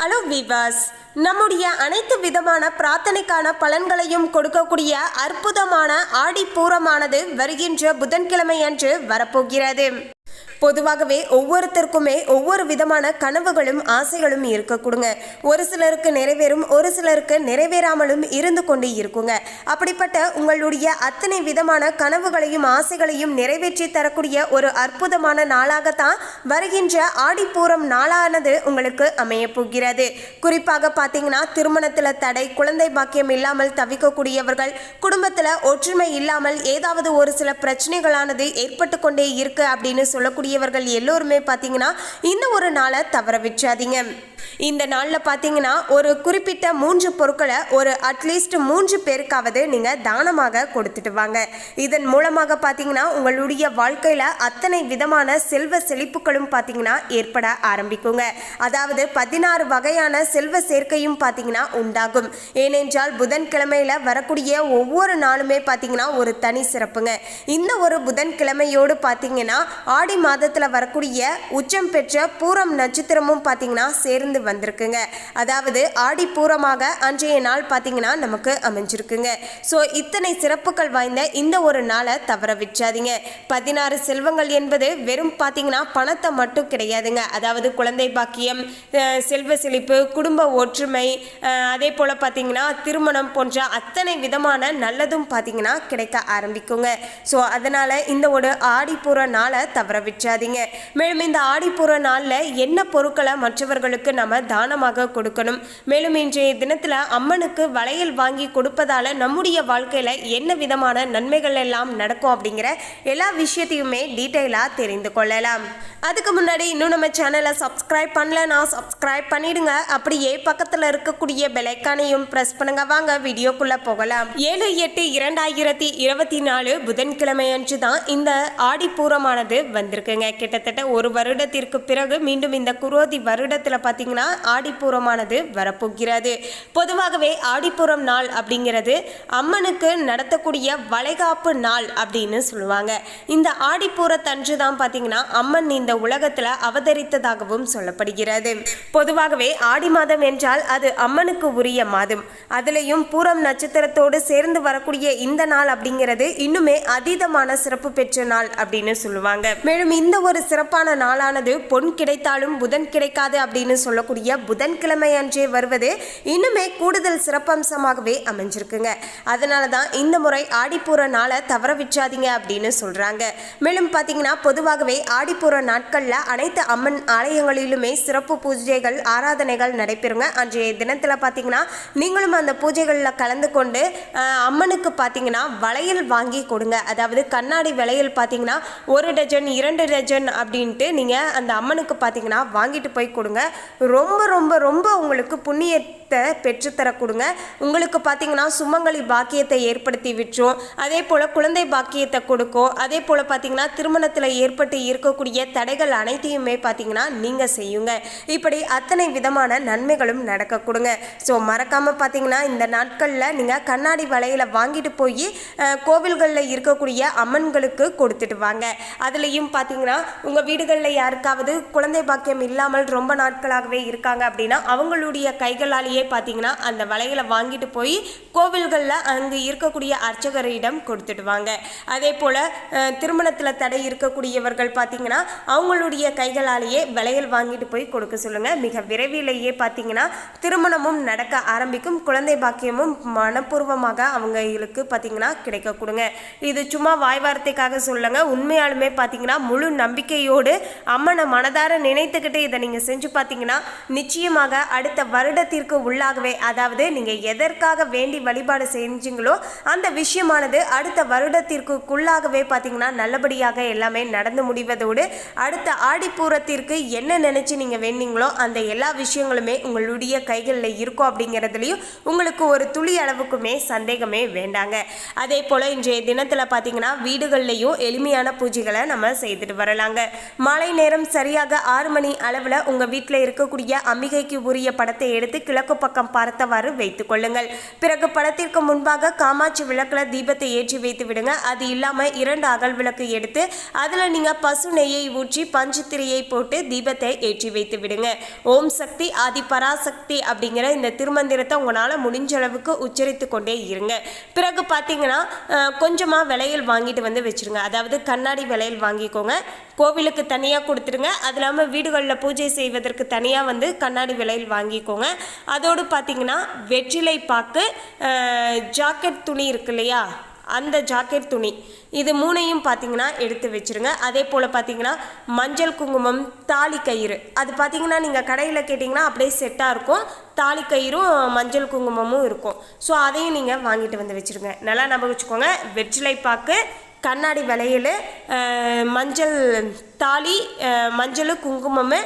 Hello விவாஸ் நம்முடைய அனைத்து விதமான பிரார்த்தனைக்கான பலன்களையும் கொடுக்கக்கூடிய அற்புதமான ஆடிப்பூரமானது வருகின்ற புதன்கிழமை அன்று வரப்போகிறது. பொதுவாகவே ஒவ்வொருத்தருக்குமே ஒவ்வொரு விதமான கனவுகளும் ஆசைகளும் இருக்கக்கூடுங்க ஒரு சிலருக்கு நிறைவேறும் ஒரு சிலருக்கு நிறைவேறாமலும் இருந்து கொண்டு இருக்குங்க. அப்படிப்பட்ட உங்களுடைய அத்தனை விதமான கனவுகளையும் ஆசைகளையும் நிறைவேற்றி தரக்கூடிய ஒரு அற்புதமான நாளாகத்தான் வருகின்ற ஆடிப்பூரம் நாளானது உங்களுக்கு அமைய போகிறது. குறிப்பாக பார்த்தீங்கன்னா திருமணத்தில் தடை குழந்தை பாக்கியம் இல்லாமல் தவிக்கக்கூடியவர்கள் குடும்பத்தில் ஒற்றுமை இல்லாமல் ஏதாவது ஒரு சில பிரச்சனைகளானது ஏற்பட்டு கொண்டே இருக்கு அப்படின்னு சொல்லக்கூடியவர்கள் எல்லோருமே பார்த்தீங்கன்னா இந்த ஒரு நாளை தவற விட்டுறாதீங்க. இந்த நாளில் பார்த்தீங்கன்னா ஒரு குறிப்பிட்ட மூன்று பொருட்களை ஒரு அட்லீஸ்ட் மூன்று பேருக்காவது நீங்கள் தானமாக கொடுத்துட்டு வாங்க. இதன் மூலமாக பார்த்தீங்கன்னா உங்களுடைய வாழ்க்கையில் அத்தனை விதமான செல்வ செழிப்புகளும் பார்த்தீங்கன்னா ஏற்பட ஆரம்பிக்குங்க. அதாவது பதினாறு வகையான செல்வ சேர்க்கையும் பார்த்தீங்கன்னா உண்டாகும். ஏனென்றால் புதன்கிழமையில் வரக்கூடிய ஒவ்வொரு நாளுமே பார்த்தீங்கன்னா ஒரு தனி சிறப்புங்க. இந்த ஒரு புதன்கிழமையோடு பார்த்தீங்கன்னா ஆடி மாதம் மாதத்தில் வரக்கூடிய உச்சம் பெற்ற பூரம் நட்சத்திரமும் பார்த்தீங்கன்னா சேர்ந்து வந்திருக்குங்க. அதாவது ஆடி பூரமாக அன்றைய நாள் பார்த்தீங்கன்னா நமக்கு அமைஞ்சிருக்குங்க. ஸோ இத்தனை சிறப்புகள் வாய்ந்த இந்த ஒரு நாளை தவற விற்றாதீங்க பதினாறு செல்வங்கள் என்பது வெறும் பார்த்தீங்கன்னா பணத்தை மட்டும் கிடையாதுங்க. அதாவது குழந்தை பாக்கியம் செல்வ செழிப்பு குடும்ப ஒற்றுமை அதே போல் பார்த்தீங்கன்னா திருமணம் போன்ற அத்தனை விதமான நல்லதும் பார்த்தீங்கன்னா கிடைக்க ஆரம்பிக்குங்க. ஸோ அதனால் இந்த ஒரு ஆடிப்பூர நாளை தவற விற்றாதீங்க மேலும் இந்த ஆடிப்பூர நாளில் என்ன பொருட்களை மற்றவர்களுக்கு நம்ம தானமாக கொடுக்கணும்? மேலும் இன்றைய தினத்தில் அம்மனுக்கு வளையல் வாங்கி கொடுப்பதால் நம்முடைய வாழ்க்கையில் என்ன விதமான நன்மைகள் எல்லாம் நடக்கும் அப்படிங்கிற எல்லா விஷயத்தையுமே டீட்டெயிலாக தெரிந்து கொள்ளலாம். அதுக்கு முன்னாடி இன்னும் நம்ம சேனலை சப்ஸ்கிரைப் பண்ணலன்னா சப்ஸ்கிரைப் பண்ணிடுங்க. அப்படியே பக்கத்தில் இருக்கக்கூடிய பெலைக்கானையும் ப்ரெஸ் பண்ணுங்க. வாங்க வீடியோக்குள்ளே போகலாம். ஏழு எட்டு இரண்டாயிரத்தி இருபத்தி நாலு புதன்கிழமை அன்று தான் இந்த ஆடிப்பூரமானது இருக்குங்க கிட்டத்தட்ட ஒரு வருடத்திற்கு பிறகு மீண்டும் இந்த குரோதி வருடத்தில் பார்த்தீங்கன்னா ஆடிப்பூரமானது வரப்போகிறது. பொதுவாகவே ஆடிப்பூரம் நாள் அப்படிங்கிறது அம்மனுக்கு நடத்தக்கூடிய வளைகாப்பு நாள் அப்படின்னு சொல்லுவாங்க. இந்த ஆடிப்பூரத்தன்று தான் பார்த்தீங்கன்னா அம்மன் இந்த உலகத்தில் அவதரித்ததாகவும் சொல்லப்படுகிறது. பொதுவாகவே ஆடி மாதம் என்றால் அது அம்மனுக்கு உரிய மாதம். அதுலேயும் பூரம் நட்சத்திரத்தோடு சேர்ந்து வரக்கூடிய இந்த நாள் அப்படிங்கிறது இன்னுமே அதீதமான சிறப்பு பெற்ற நாள் அப்படின்னு சொல்லுவாங்க. மேலும் இந்த ஒரு சிறப்பான நாளானது பொன் கிடைத்தாலும் புதன் கிடைக்காது அப்படின்னு சொல்லக்கூடிய புதன்கிழமை அன்றே வருவது இன்னுமே கூடுதல் சிறப்பம்சமாகவே அமைஞ்சிருக்குங்க. அதனால தான் இந்த முறை ஆடிப்பூர நாளை தவற விற்றாதீங்க அப்படின்னு சொல்கிறாங்க மேலும் பார்த்தீங்கன்னா பொதுவாகவே ஆடிப்பூர நாட்களில் அனைத்து அம்மன் ஆலயங்களிலுமே சிறப்பு பூஜைகள் ஆராதனைகள் நடைபெறுங்க. அன்றைய தினத்தில் பார்த்தீங்கன்னா நீங்களும் அந்த பூஜைகளில் கலந்து கொண்டு அம்மனுக்கு பார்த்தீங்கன்னா வளையல் வாங்கி கொடுங்க. அதாவது கண்ணாடி விலையில் பார்த்தீங்கன்னா ஒரு டஜன் இரண்டு டஜன் அப்படின்ட்டு நீங்கள் அந்த அம்மனுக்கு பார்த்தீங்கன்னா வாங்கிட்டு போய் கொடுங்க. ரொம்ப ரொம்ப ரொம்ப உங்களுக்கு புண்ணிய புண்ணியத்தை பெற்றுத்தர கொடுங்க உங்களுக்கு பார்த்தீங்கன்னா சுமங்கலி பாக்கியத்தை ஏற்படுத்தி விட்டுரும். அதே போல் குழந்தை பாக்கியத்தை கொடுக்கும். அதே போல் பார்த்தீங்கன்னா திருமணத்தில் ஏற்பட்டு இருக்கக்கூடிய தடைகள் அனைத்தையுமே பார்த்தீங்கன்னா நீங்கள் செய்யுங்க. இப்படி அத்தனை விதமான நன்மைகளும் நடக்க கொடுங்க ஸோ மறக்காமல் பார்த்தீங்கன்னா இந்த நாட்களில் நீங்கள் கண்ணாடி வலையில் வாங்கிட்டு போய் கோவில்களில் இருக்கக்கூடிய அம்மன்களுக்கு கொடுத்துட்டு வாங்க. அதுலேயும் பார்த்தீங்கன்னா உங்கள் வீடுகளில் யாருக்காவது குழந்தை பாக்கியம் இல்லாமல் ரொம்ப நாட்களாகவே இருக்காங்க அப்படின்னா அவங்களுடைய கைகளாலேயே பார்த்தீங்கன்னா அந்த வளையலை வாங்கிட்டு போய் கோவில்களில் அங்கே இருக்கக்கூடிய அர்ச்சகரிடம் கொடுத்துட்டு வாங்க அதே போல் திருமணத்தில் தடை இருக்கக்கூடியவர்கள் பார்த்தீங்கன்னா அவங்களுடைய கைகளாலேயே வளையல் வாங்கிட்டு போய் கொடுக்க சொல்லுங்கள் மிக விரைவிலேயே பார்த்தீங்கன்னா திருமணமும் நடக்க ஆரம்பிக்கும். குழந்தை பாக்கியமும் மனப்பூர்வமாக அவங்களுக்கு பார்த்தீங்கன்னா கிடைக்க கொடுங்க இது சும்மா வாய் வார்த்தைக்காக சொல்லுங்க உண்மையாலுமே பார்த்தீங்கன்னா முழு நம்பிக்கையோடு அம்மனை மனதார நினைத்துக்கிட்டு இதை நீங்கள் செஞ்சு பார்த்தீங்கன்னா நிச்சயமாக அடுத்த வருடத்திற்கு உள்ளாகவே அதாவது நீங்கள் எதற்காக வேண்டி வழிபாடு செஞ்சீங்களோ அந்த விஷயமானது அடுத்த வருடத்திற்குள்ளாகவே பார்த்தீங்கன்னா நல்லபடியாக எல்லாமே நடந்து முடிவதோடு அடுத்த ஆடிப்பூரத்திற்கு என்ன நினச்சி நீங்கள் வேண்டிங்களோ அந்த எல்லா விஷயங்களுமே உங்களுடைய கைகளில் இருக்கும் அப்படிங்கிறதுலையும் உங்களுக்கு ஒரு துளி அளவுக்குமே சந்தேகமே வேண்டாங்க. அதே போல் இன்றைய தினத்தில் பார்த்தீங்கன்னா வீடுகள்லையும் எளிமையான பூஜைகளை நம்ம செய்துட்டு வரலாங்க. மாலை நேரம் சரியாக ஆறு மணி அளவில் உங்கள் வீட்டில் இருக்கக்கூடிய அம்பிகைக்கு உரிய படத்தை எடுத்து கிழக்கு பக்கம் பார்த்தவாறு வைத்துக் கொள்ளுங்கள். பிறகு படத்திற்கு முன்பாக காமாட்சி விளக்குல தீபத்தை ஏற்றி வைத்து விடுங்க. அது இல்லாம இரண்டு அகல் விளக்கு எடுத்து அதுல நீங்க பசு நெய்யை ஊற்றி பஞ்சு போட்டு தீபத்தை ஏற்றி வைத்து விடுங்க. ஓம் சக்தி ஆதி பராசக்தி அப்படிங்கிற இந்த திருமந்திரத்தை உங்களால் முடிஞ்ச அளவுக்கு உச்சரித்து கொண்டே இருங்க. பிறகு பார்த்தீங்கன்னா கொஞ்சமா விலையில் வாங்கிட்டு வந்து வச்சிருங்க. அதாவது கண்ணாடி விலையில் வாங்கிக்கோங்க. கோவிலுக்கு தனியாக கொடுத்துருங்க. அது இல்லாமல் வீடுகளில் பூஜை செய்வதற்கு தனியாக வந்து கண்ணாடி விலையில் வாங்கிக்கோங்க. அது அதோடு பார்த்தீங்கன்னா வெற்றிலை பாக்கு ஜாக்கெட் துணி இருக்கு இல்லையா? அந்த ஜாக்கெட் துணி. இது மூணையும் பார்த்தீங்கன்னா எடுத்து வச்சுருங்க. அதே போல் பார்த்தீங்கன்னா மஞ்சள் குங்குமம் தாலி கயிறு. அது பார்த்தீங்கன்னா நீங்கள் கடையில் கேட்டிங்கன்னா அப்படியே செட்டாக இருக்கும். தாலி கயிறும் மஞ்சள் குங்குமமும் இருக்கும். ஸோ அதையும் நீங்கள் வாங்கிட்டு வந்து வச்சுருங்க. நல்லா ஞாபகம் வச்சுக்கோங்க. வெற்றிலை பாக்கு கண்ணாடி விலையில் மஞ்சள் தாலி மஞ்சள் குங்குமம்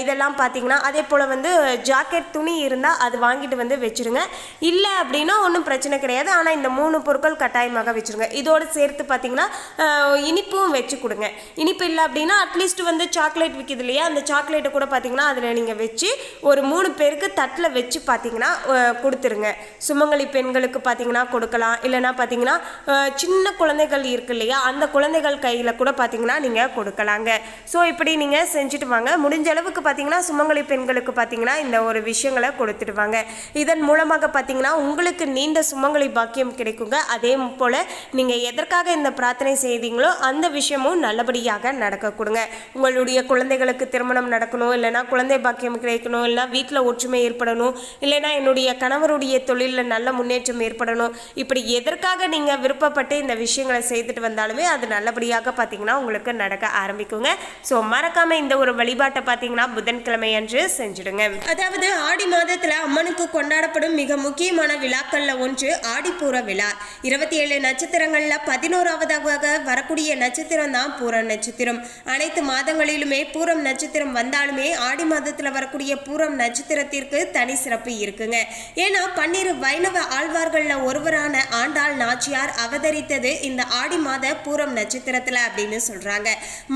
இதெல்லாம் பார்த்தீங்கன்னா அதே போல் வந்து ஜாக்கெட் துணி இருந்தால் அது வாங்கிட்டு வந்து வச்சுருங்க. இல்லை அப்படின்னா ஒன்றும் பிரச்சனை கிடையாது. ஆனால் இந்த மூணு பொருட்கள் கட்டாயமாக வச்சுருங்க. இதோடு சேர்த்து பார்த்தீங்கன்னா இனிப்பும் வச்சு கொடுங்க. இனிப்பு இல்லை அப்படின்னா அட்லீஸ்ட் வந்து சாக்லேட் விற்கிது இல்லையா? அந்த சாக்லேட்டை கூட பார்த்தீங்கன்னா அதில் நீங்கள் வச்சு ஒரு மூணு பேருக்கு தட்டில் வச்சு பார்த்தீங்கன்னா கொடுத்துருங்க. சுமங்கலி பெண்களுக்கு பார்த்தீங்கன்னா கொடுக்கலாம். இல்லைன்னா பார்த்தீங்கன்னா சின்ன குழந்தைகள் இருக்கு இல்லையா? அந்த குழந்தைகள் கையில் கூட பார்த்தீங்கன்னா நீங்கள் கொடுக்கலாங்க. ஸோ இப்படி நீங்கள் செஞ்சுட்டு வாங்க. முடிஞ்ச அளவுக்கு பார்த்தீங்கன்னா சுமங்கலி பெண்களுக்கு பார்த்தீங்கன்னா இந்த ஒரு விஷயங்களை கொடுத்துடுவாங்க. இதன் மூலமாக பார்த்தீங்கன்னா உங்களுக்கு நீண்ட சுமங்கலி பாக்கியம் கிடைக்குங்க. அதே போல் நீங்கள் எதற்காக இந்த பிரார்த்தனை செய்தீங்களோ அந்த விஷயமும் நல்லபடியாக நடக்க கொடுங்க உங்களுடைய குழந்தைகளுக்கு திருமணம் நடக்கணும் இல்லைன்னா குழந்தை பாக்கியம் கிடைக்கணும் இல்லைனா வீட்டில் ஒற்றுமை ஏற்படணும் இல்லைன்னா என்னுடைய கணவருடைய தொழிலில் நல்ல முன்னேற்றம் ஏற்படணும். இப்படி எதற்காக நீங்கள் விருப்பப்பட்டு இந்த விஷயங்களை செய்துட்டு வந்தாலுமே அது நல்லபடியாக பார்த்தீங்கன்னா உங்களுக்கு நடக்க ஆரம்பிக்குங்க. ஸோ மறக்காமல் இந்த ஒரு வழிபாட்டை பார்த்தீங்கன்னா புதன்கிழமை அன்று செஞ்சிடுங்க. அதாவது ஆடி மாதத்தில் அம்மனுக்கு கொண்டாடப்படும் மிக முக்கியமான விழாக்கள்ல ஒன்று ஆடிப்பூர விழா. இருபத்தி ஏழு நட்சத்திரங்களில் பதினோராவதாக வரக்கூடிய நட்சத்திரம் தான் பூரம் நட்சத்திரம். அனைத்து மாதங்களிலுமே பூரம் நட்சத்திரம் வந்தாலுமே ஆடி மாதத்தில் வரக்கூடிய பூரம் நட்சத்திரத்திற்கு தனி சிறப்பு இருக்குங்க. ஏன்னா பன்னிரு வைணவ ஆழ்வார்களில் ஒருவரான ஆண்டாள் நாச்சியார் அவதரித்தது இந்த ஆடி மாத பூரம் நட்சத்திரத்தில் அப்படின்னு சொல்கிறாங்க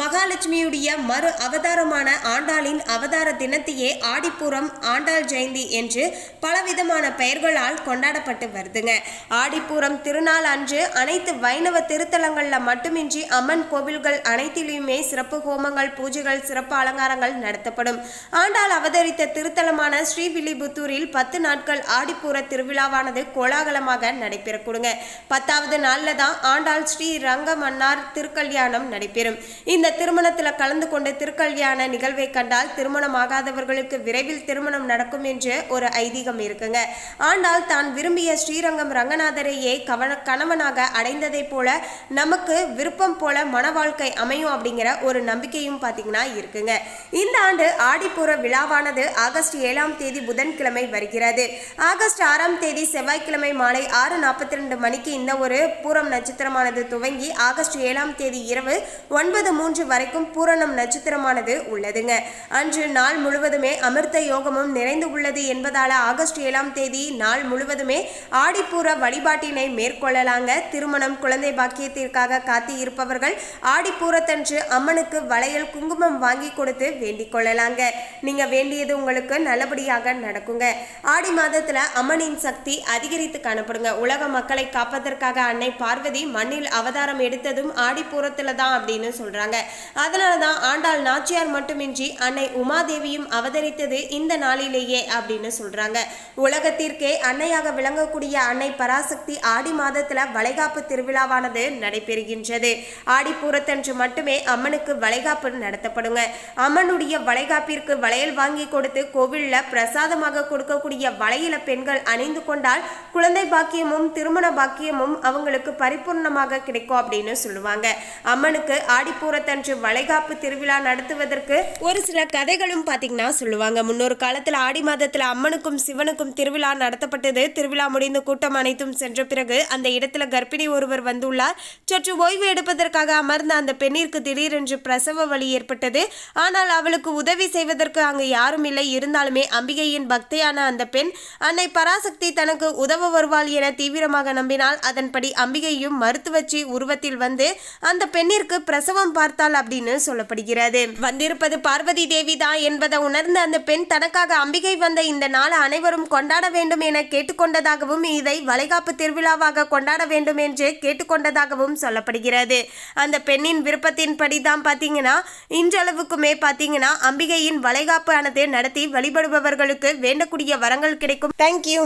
மகாலட்சுமியுடைய மறு அவதாரமான ஆண்டாள் ஆண்டாளின் அவதார தினத்தையே ஆடிப்புறம் ஆண்டாள் ஜெயந்தி என்று பலவிதமான பெயர்களால் கொண்டாடப்பட்டு வருதுங்க. ஆடிப்புறம் திருநாள் அன்று அனைத்து வைணவ திருத்தலங்களில் மட்டுமின்றி அம்மன் கோவில்கள் அனைத்திலையுமே சிறப்பு ஹோமங்கள் பூஜைகள் சிறப்பு அலங்காரங்கள் நடத்தப்படும். ஆண்டாள் அவதரித்த திருத்தலமான ஸ்ரீவில்லிபுத்தூரில் பத்து நாட்கள் ஆடிப்பூர திருவிழாவானது கோலாகலமாக நடைபெறக்கூடுங்க. பத்தாவது நாள்ல தான் ஆண்டாள் ஸ்ரீ ரங்கமன்னார் திருக்கல்யாணம் நடைபெறும். இந்த திருமணத்தில் கலந்து கொண்டு திருக்கல்யாண நிகழ்வை கண்டால் திருமணம் ஆகாதவர்களுக்கு விரைவில் திருமணம் நடக்கும் என்று ஒரு ஐதீகம் இருக்குங்க. ஆண்டால் தான் விரும்பிய ஸ்ரீரங்கம் ரங்கநாதரையே கவன கணவனாக அடைந்ததை போல நமக்கு விருப்பம் போல மன வாழ்க்கை அமையும் அப்படிங்கிற ஒரு நம்பிக்கையும் பார்த்தீங்கன்னா இருக்குங்க. இந்த ஆண்டு ஆடிப்பூர விழாவானது ஆகஸ்ட் ஏழாம் தேதி புதன்கிழமை வருகிறது. ஆகஸ்ட் ஆறாம் தேதி செவ்வாய்க்கிழமை மாலை ஆறு நாற்பத்தி ரெண்டு மணிக்கு இந்த ஒரு பூரம் நட்சத்திரமானது துவங்கி ஆகஸ்ட் ஏழாம் தேதி இரவு ஒன்பது மூன்று வரைக்கும் பூரணம் நட்சத்திரமானது உள்ளதுங்க. அன்று நாள் முழுவதுமே அமிர்த யோகமும் நிறைந்து உள்ளது என்பதால ஆகஸ்ட் ஏழாம் தேதி நாள் முழுவதுமே ஆடிப்பூர வழிபாட்டினை மேற்கொள்ளலாங்க. திருமணம் குழந்தை பாக்கியத்திற்காக காத்து இருப்பவர்கள் ஆடிப்பூரத்தன்று அம்மனுக்கு வளையல் குங்குமம் வாங்கி கொடுத்து வேண்டிக் கொள்ளலாங்க. நீங்க வேண்டியது உங்களுக்கு நல்லபடியாக நடக்குங்க. ஆடி மாதத்துல அம்மனின் சக்தி அதிகரித்து காணப்படுங்க. உலக மக்களை காப்பதற்காக அன்னை பார்வதி மண்ணில் அவதாரம் எடுத்ததும் ஆடிப்பூரத்துல தான் அப்படின்னு சொல்றாங்க. அதனால தான் ஆண்டாள் நாச்சியார் மட்டுமின்றி அன்னை உமாதேவியும் அவதரித்தது இந்த நாளிலேயே அப்படின்னு சொல்றாங்க. உலகத்திற்கே அன்னையாக விளங்கக்கூடிய அன்னை பராசக்தி ஆடி மாதத்துல வளைகாப்பு திருவிழாவானது நடைபெறுகின்றது. ஆடிப்பூரத்தன்று மட்டுமே அம்மனுக்கு வளைகாப்பு நடத்தப்படுங்க. அம்மனுடைய வளைகாப்பிற்கு வளையல் வாங்கி கொடுத்து கோவில்ல பிரசாதமாக கொடுக்கக்கூடிய வளையல பெண்கள் அணிந்து கொண்டால் குழந்தை பாக்கியமும் திருமண பாக்கியமும் அவங்களுக்கு பரிபூர்ணமாக கிடைக்கும் அப்படின்னு சொல்லுவாங்க. அம்மனுக்கு ஆடிப்பூரத்தன்று வளைகாப்பு திருவிழா நடத்துவதற்கு ஒரு சில கதைகளும் பார்த்தீங்கன்னா சொல்லுவாங்க. முன்னொரு காலத்தில் ஆடி மாதத்தில் அம்மனுக்கும் சிவனுக்கும் திருவிழா நடத்தப்பட்டது. திருவிழா முடிந்து கூட்டம் அனைத்தும் சென்ற பிறகு அந்த இடத்துல கர்ப்பிணி ஒருவர் வந்துள்ளார். சற்று ஓய்வு எடுப்பதற்காக அமர்ந்த அந்த பெண்ணிற்கு திடீரென்று பிரசவ வலி ஏற்பட்டது. ஆனால் அவளுக்கு உதவி செய்வதற்கு அங்கு யாரும் இல்லை. இருந்தாலுமே அம்பிகையின் பக்தையான அந்த பெண் அன்னை பராசக்தி தனக்கு உதவ வருவாள் என தீவிரமாக நம்பினால் அதன்படி அம்பிகையும் மருத்துவச்சி உருவத்தில் வந்து அந்த பெண்ணிற்கு பிரசவம் பார்த்தாள் அப்படின்னு சொல்லப்படுகிறது. வந்திருப்பது பார்வதி தேவி தான் என்பதை உணர்ந்த அந்த பெண் தனக்காக அம்பிகை வந்த இந்த நாள் அனைவரும் கொண்டாட வேண்டும் என கேட்டுக்கொண்டதாகவும் இதை வளைகாப்பு திருவிழாவாக கொண்டாட வேண்டும் என்று கேட்டுக்கொண்டதாகவும் சொல்லப்படுகிறது. அந்த பெண்ணின் விருப்பத்தின்படி தான் பார்த்தீங்கன்னா இன்றளவுக்குமே பார்த்தீங்கன்னா அம்பிகையின் வளைகாப்பு ஆனது நடத்தி வழிபடுபவர்களுக்கு வேண்டக்கூடிய வரங்கள் கிடைக்கும். தேங்க்யூ